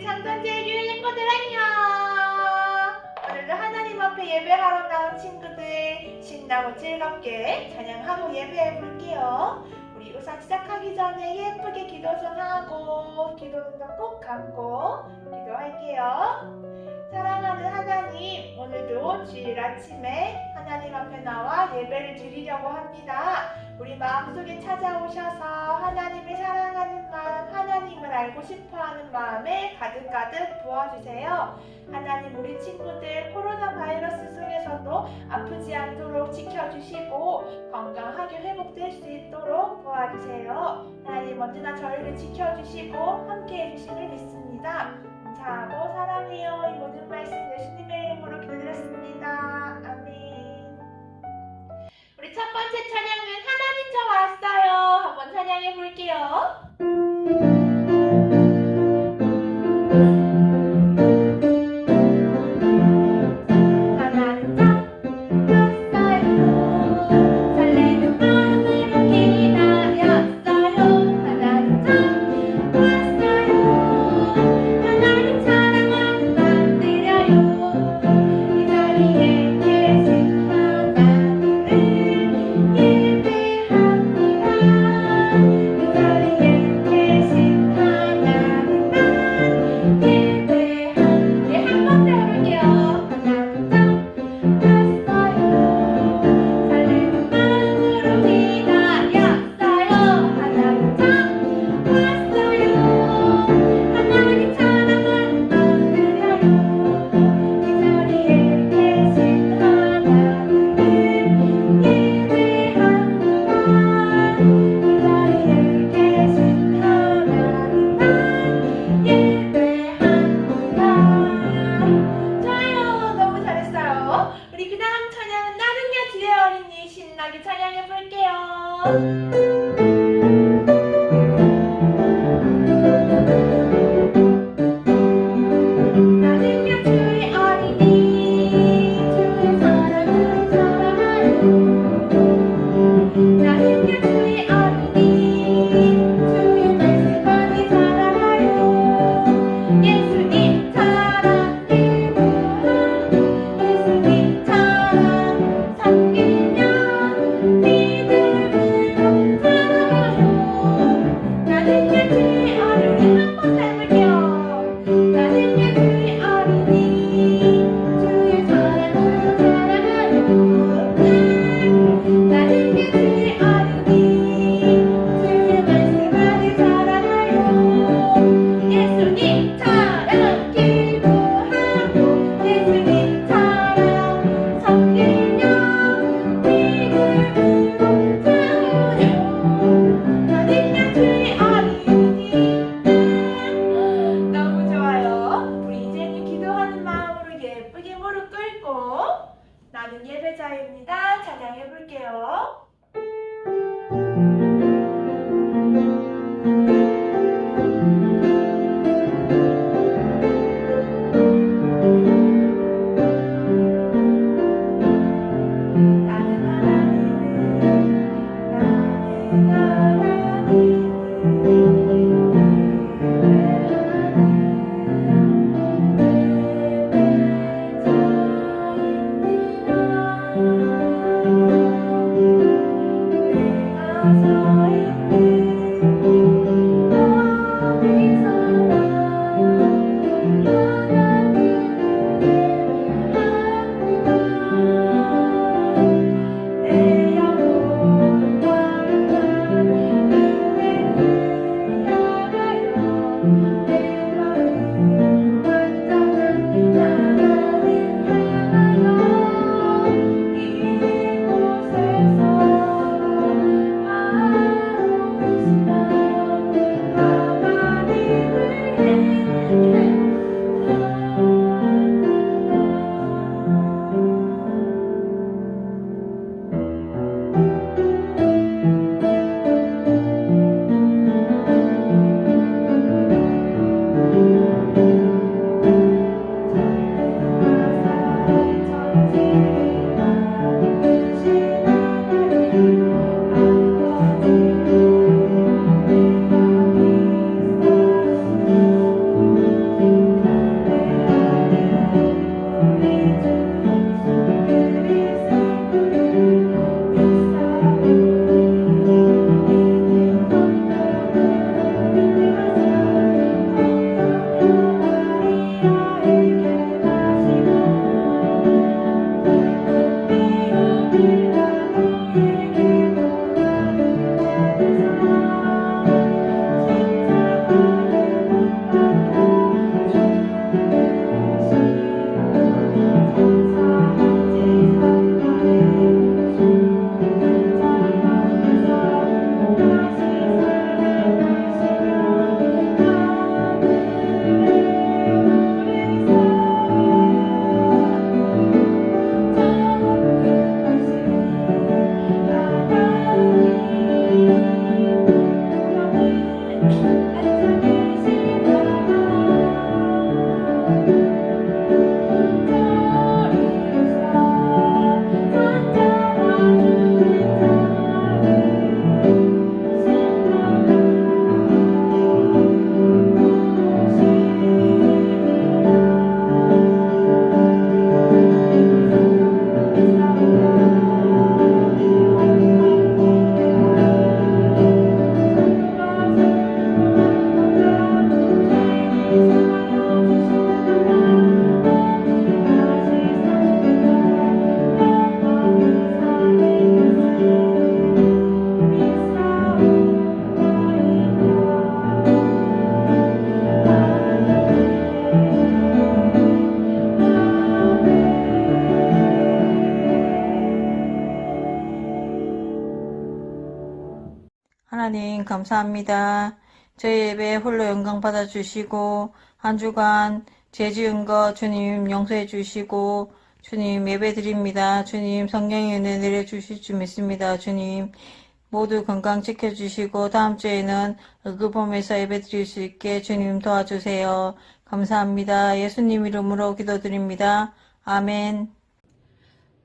우리 유해 친구들 안녕. 오늘도 하나님 앞에 예배하러 나온 친구들 신나고 즐겁게 찬양하고 예배해 볼게요. 우리 우선 시작하기 전에 예쁘게 기도 좀 하고 기도는 꼭 갖고 기도할게요. 사랑하는 하나님, 오늘도 주일 아침에 하나님 앞에 나와 예배를 드리려고 합니다. 우리 마음속에 찾아오셔서 하나님을 사랑하는 마음, 하나님을 알고 싶어 하는 마음에 가득가득 부어주세요. 하나님, 우리 친구들 코로나 바이러스 속에서도 아프지 않도록 지켜주시고 건강하게 회복될 수 있도록 도와주세요. 하나님, 언제나 저희를 지켜주시고 함께 해주심을 믿습니다. 감사하고 사랑해요. 이 모든 말씀 예수님의 이름으로 기도드렸습니다. 아멘. 우리 첫 번째 찬양해 볼게요. 신나게 찬양해 볼게요. 찬양 해 볼게요. 감사합니다. 저희 예배 홀로 영광 받아 주시고 한 주간 죄 지은 것 주님 용서해 주시고 주님 예배 드립니다. 주님 성령의 은혜 내려 주실 줄 믿습니다. 주님 모두 건강 지켜 주시고 다음 주에는 의급홈에서 예배 드릴 수 있게 주님 도와주세요. 감사합니다. 예수님 이름으로 기도드립니다. 아멘.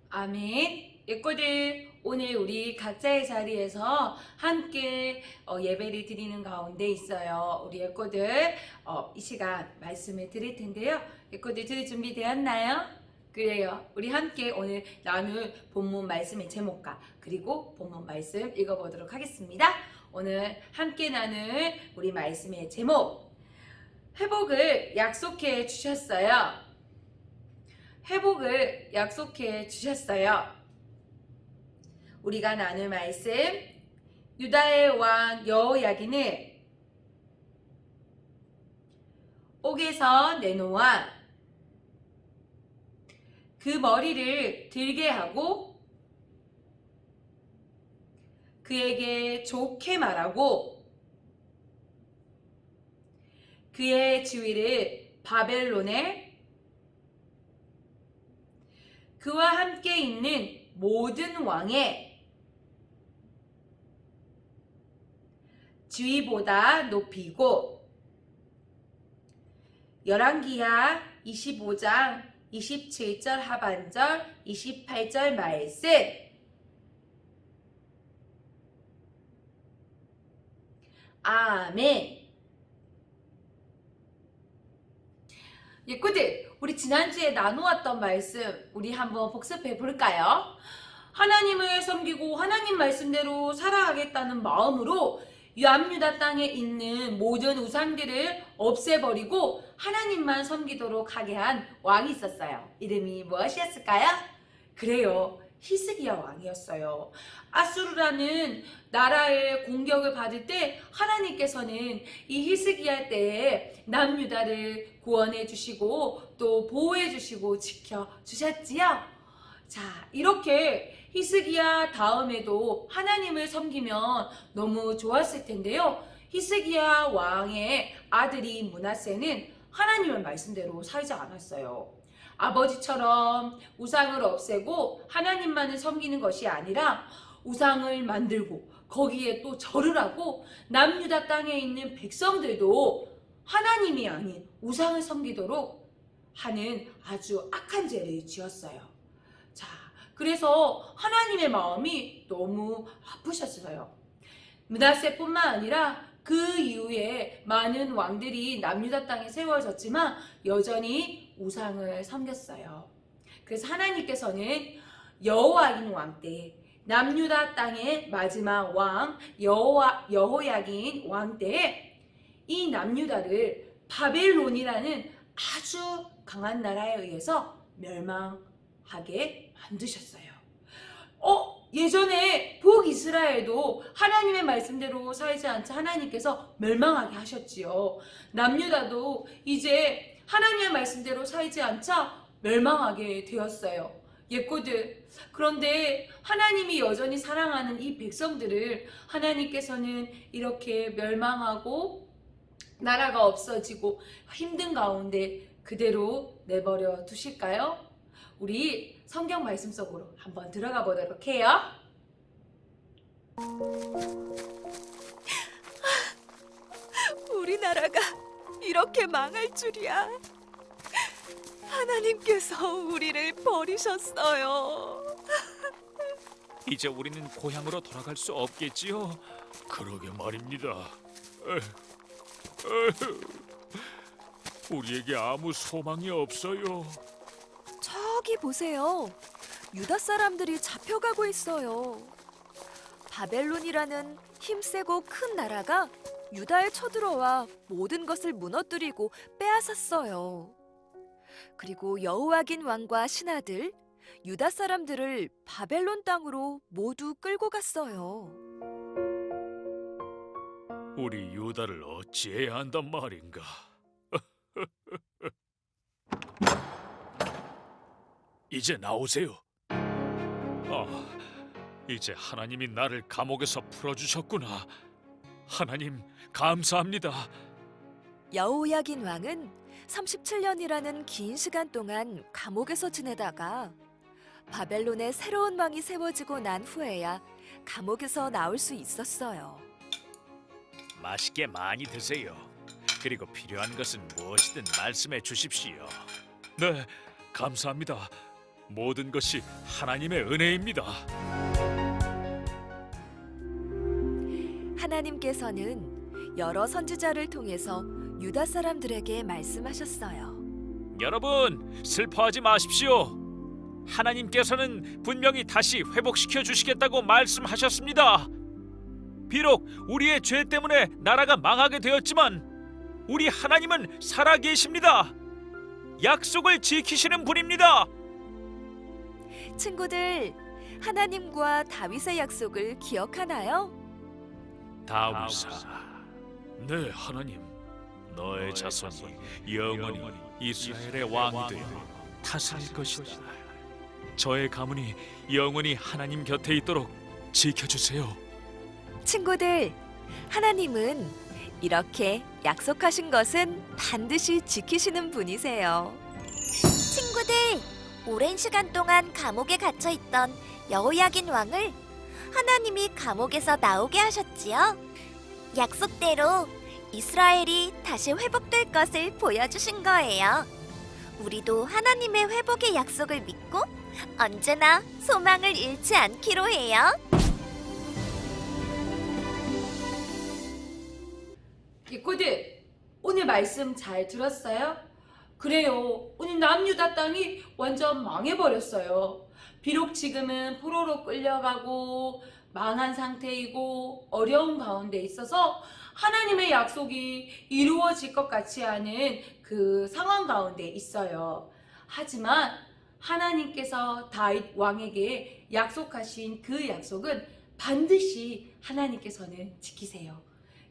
아멘. 예꼬들 오늘 우리 각자의 자리에서 함께 어, 예배를 드리는 가운데 있어요. 우리 예꼬들 어, 이 시간 말씀을 드릴 텐데요. 예꼬들 들을 준비 되었나요? 그래요. 우리 함께 오늘 나눌 본문 말씀의 제목과 그리고 본문 말씀 읽어보도록 하겠습니다. 오늘 함께 나눌 우리 말씀의 제목 회복을 약속해 주셨어요. 회복을 약속해 주셨어요. 우리가 나눌 말씀 유다의 왕 여호야긴을 옥에서 내놓아 그 머리를 들게 하고 그에게 좋게 말하고 그의 지위를 바벨론에 그와 함께 있는 모든 왕의 지위보다 높이고. 열왕기하 25장 27절 하반절 28절 말씀. 아멘. 예꾸들 우리 지난주에 나누었던 말씀 우리 한번 복습해 볼까요? 하나님을 섬기고 하나님 말씀대로 살아가겠다는 마음으로 유암유다 땅에 있는 모든 우상들을 없애버리고 하나님만 섬기도록 하게 한 왕이 있었어요. 이름이 무엇이었을까요? 그래요. 히스기야 왕이었어요. 아수르라는 나라의 공격을 받을 때 하나님께서는 이 히스기야 때에 남유다를 구원해 주시고 또 보호해 주시고 지켜 주셨지요. 자, 이렇게 히스기야 다음에도 하나님을 섬기면 너무 좋았을 텐데요. 히스기야 왕의 아들이 문하세는 하나님의 말씀대로 살지 않았어요. 아버지처럼 우상을 없애고 하나님만을 섬기는 것이 아니라 우상을 만들고 거기에 또 절을 하고 남유다 땅에 있는 백성들도 하나님이 아닌 우상을 섬기도록 하는 아주 악한 죄를 지었어요. 자, 그래서 하나님의 마음이 너무 아프셨어요. 문하세뿐만 아니라 그 이후에 많은 왕들이 남유다 땅에 세워졌지만 여전히 우상을 섬겼어요. 그래서 하나님께서는 여호와긴 왕때 남유다 땅의 마지막 왕 여호와 여호야긴 왕 때에 이 남유다를 바벨론이라는 아주 강한 나라에 의해서 멸망 하게 만드셨어요. 어, 예전에 북이스라엘도 하나님의 말씀대로 살지 않자 하나님께서 멸망하게 하셨지요. 남유다도 이제 하나님의 말씀대로 살지 않자 멸망하게 되었어요. 예꼬들. 그런데 하나님이 여전히 사랑하는 이 백성들을 하나님께서는 이렇게 멸망하고 나라가 없어지고 힘든 가운데 그대로 내버려 두실까요? 우리 성경 말씀 속으로 한번 들어가 보도록 해요. 우리나라가 이렇게 망할 줄이야. 하나님께서 우리를 버리셨어요. 이제 우리는 고향으로 돌아갈 수 없겠지요. 그러게 말입니다. 에휴. 우리에게 아무 소망이 없어요. 저기 보세요. 유다 사람들이 잡혀가고 있어요. 바벨론이라는 힘세고 큰 나라가 유다에 쳐들어와 모든 것을 무너뜨리고 빼앗았어요. 그리고 여호와긴 왕과 신하들, 유다 사람들을 바벨론 땅으로 모두 끌고 갔어요. 우리 유다를 어찌해야 한단 말인가? 이제 나오세요. 아, 이제 하나님이 나를 감옥에서 풀어주셨구나. 하나님 감사합니다. 여호야긴 왕은 37년이라는 긴 시간 동안 감옥에서 지내다가 바벨론의 새로운 왕이 세워지고 난 후에야 감옥에서 나올 수 있었어요. 맛있게 많이 드세요. 그리고 필요한 것은 무엇이든 말씀해 주십시오. 네, 감사합니다. 모든 것이 하나님의 은혜입니다. 하나님께서는 여러 선지자를 통해서 유다 사람들에게 말씀하셨어요. 여러분, 슬퍼하지 마십시오. 하나님께서는 분명히 다시 회복시켜 주시겠다고 말씀하셨습니다. 비록 우리의 죄 때문에 나라가 망하게 되었지만 우리 하나님은 살아 계십니다. 약속을 지키시는 분입니다. 친구들, 하나님과 다윗의 약속을 기억하나요? 다윗아, 네 하나님, 너의 자손이 영원히 이스라엘의 왕이 되어 다스릴 것이다. 저의 가문이 영원히 하나님 곁에 있도록 지켜주세요. 친구들, 하나님은 이렇게 약속하신 것은 반드시 지키시는 분이세요. 친구들, 오랜 시간 동안 감옥에 갇혀 있던 여호야긴 왕을 하나님이 감옥에서 나오게 하셨지요. 약속대로 이스라엘이 다시 회복될 것을 보여주신 거예요. 우리도 하나님의 회복의 약속을 믿고 언제나 소망을 잃지 않기로 해요. 예꼬들 오늘 말씀 잘 들었어요? 그래요. 오늘 남유다 땅이 완전 망해버렸어요. 비록 지금은 포로로 끌려가고 망한 상태이고 어려운 가운데 있어서 하나님의 약속이 이루어질 것 같지 않은 그 상황 가운데 있어요. 하지만 하나님께서 다윗 왕에게 약속하신 그 약속은 반드시 하나님께서는 지키세요.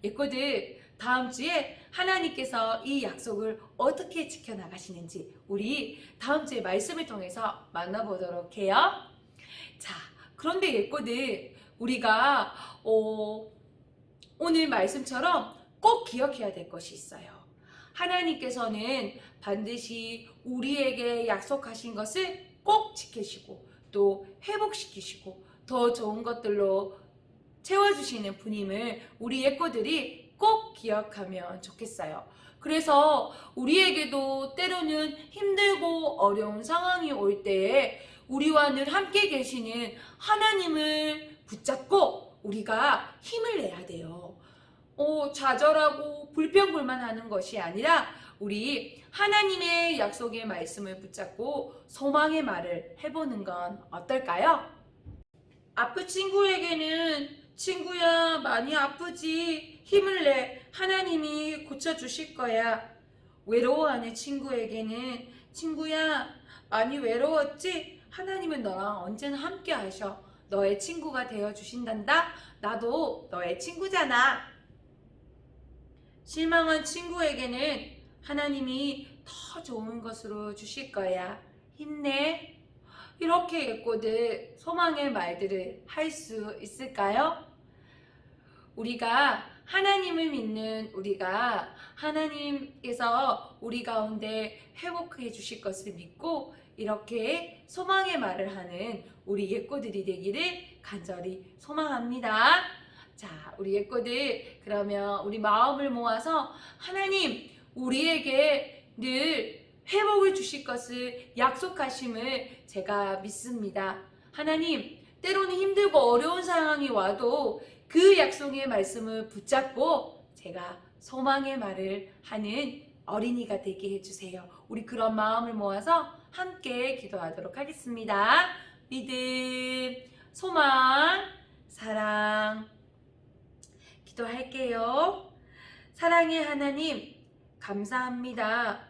예꼬들 다음 주에 하나님께서 이 약속을 어떻게 지켜나가시는지 우리 다음 주에 말씀을 통해서 만나보도록 해요. 자, 그런데 예꼬들 우리가 어, 오늘 말씀처럼 꼭 기억해야 될 것이 있어요. 하나님께서는 반드시 우리에게 약속하신 것을 꼭 지키시고 또 회복시키시고 더 좋은 것들로 채워주시는 분임을 우리 예꼬들이 꼭 기억하면 좋겠어요. 그래서 우리에게도 때로는 힘들고 어려운 상황이 올 때에 우리와 늘 함께 계시는 하나님을 붙잡고 우리가 힘을 내야 돼요. 어, 좌절하고 불평불만 하는 것이 아니라 우리 하나님의 약속의 말씀을 붙잡고 소망의 말을 해보는 건 어떨까요? 아픈 친구에게는 친구야 많이 아프지? 힘을 내. 하나님이 고쳐주실 거야. 외로워하는 친구에게는 친구야 많이 외로웠지? 하나님은 너랑 언제나 함께 하셔. 너의 친구가 되어 주신단다. 나도 너의 친구잖아. 실망한 친구에게는 하나님이 더 좋은 것으로 주실 거야. 힘내 이렇게 예꼬들 소망의 말들을 할 수 있을까요? 우리가 하나님을 믿는 우리가 하나님께서 우리 가운데 회복해 주실 것을 믿고 이렇게 소망의 말을 하는 우리 예꼬들이 되기를 간절히 소망합니다. 자, 우리 예꼬들 그러면 우리 마음을 모아서 하나님 우리에게 늘 회복을 주실 것을 약속하심을 제가 믿습니다. 하나님, 때로는 힘들고 어려운 상황이 와도 그 약속의 말씀을 붙잡고 제가 소망의 말을 하는 어린이가 되게 해주세요. 우리 그런 마음을 모아서 함께 기도하도록 하겠습니다. 믿음, 소망, 사랑. 기도할게요. 사랑의 하나님, 감사합니다.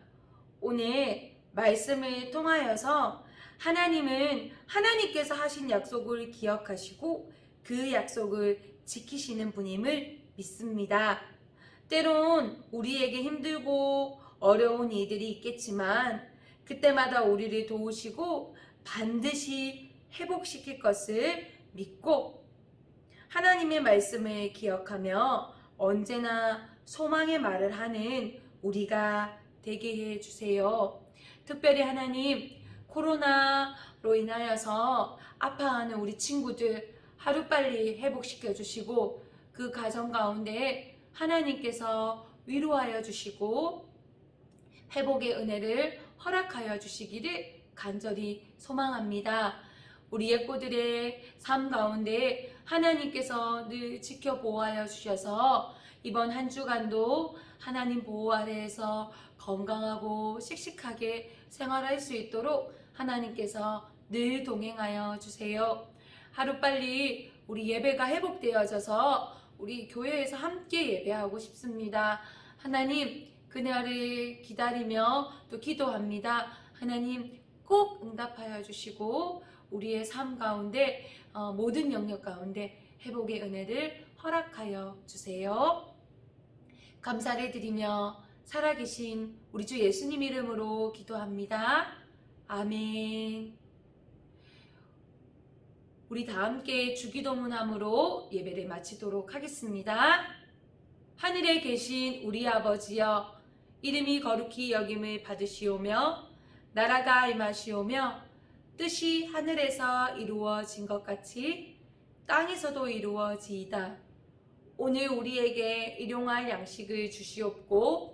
오늘 말씀을 통하여서 하나님은 하나님께서 하신 약속을 기억하시고 그 약속을 지키시는 분임을 믿습니다. 때론 우리에게 힘들고 어려운 일들이 있겠지만 그때마다 우리를 도우시고 반드시 회복시킬 것을 믿고 하나님의 말씀을 기억하며 언제나 소망의 말을 하는 우리가 되게 해 주세요. 특별히 하나님 코로나로 인하여서 아파하는 우리 친구들 하루빨리 회복시켜 주시고 그 가정 가운데 하나님께서 위로하여 주시고 회복의 은혜를 허락하여 주시기를 간절히 소망합니다. 우리 예꼬들의 삶 가운데 하나님께서 늘 지켜보호하여 주셔서 이번 한 주간도 하나님 보호 아래에서 건강하고 씩씩하게 생활할 수 있도록 하나님께서 늘 동행하여 주세요. 하루빨리 우리 예배가 회복되어져서 우리 교회에서 함께 예배하고 싶습니다. 하나님, 그날을 기다리며 또 기도합니다. 하나님 꼭 응답하여 주시고 우리의 삶 가운데 어, 모든 영역 가운데 회복의 은혜를 허락하여 주세요. 감사를 드리며 살아계신 우리 주 예수님 이름으로 기도합니다. 아멘. 우리 다 함께 주기도문함으로 예배를 마치도록 하겠습니다. 하늘에 계신 우리 아버지여 이름이 거룩히 여김을 받으시오며 나라가 임하시오며 뜻이 하늘에서 이루어진 것 같이 땅에서도 이루어지이다. 오늘 우리에게 일용할 양식을 주시옵고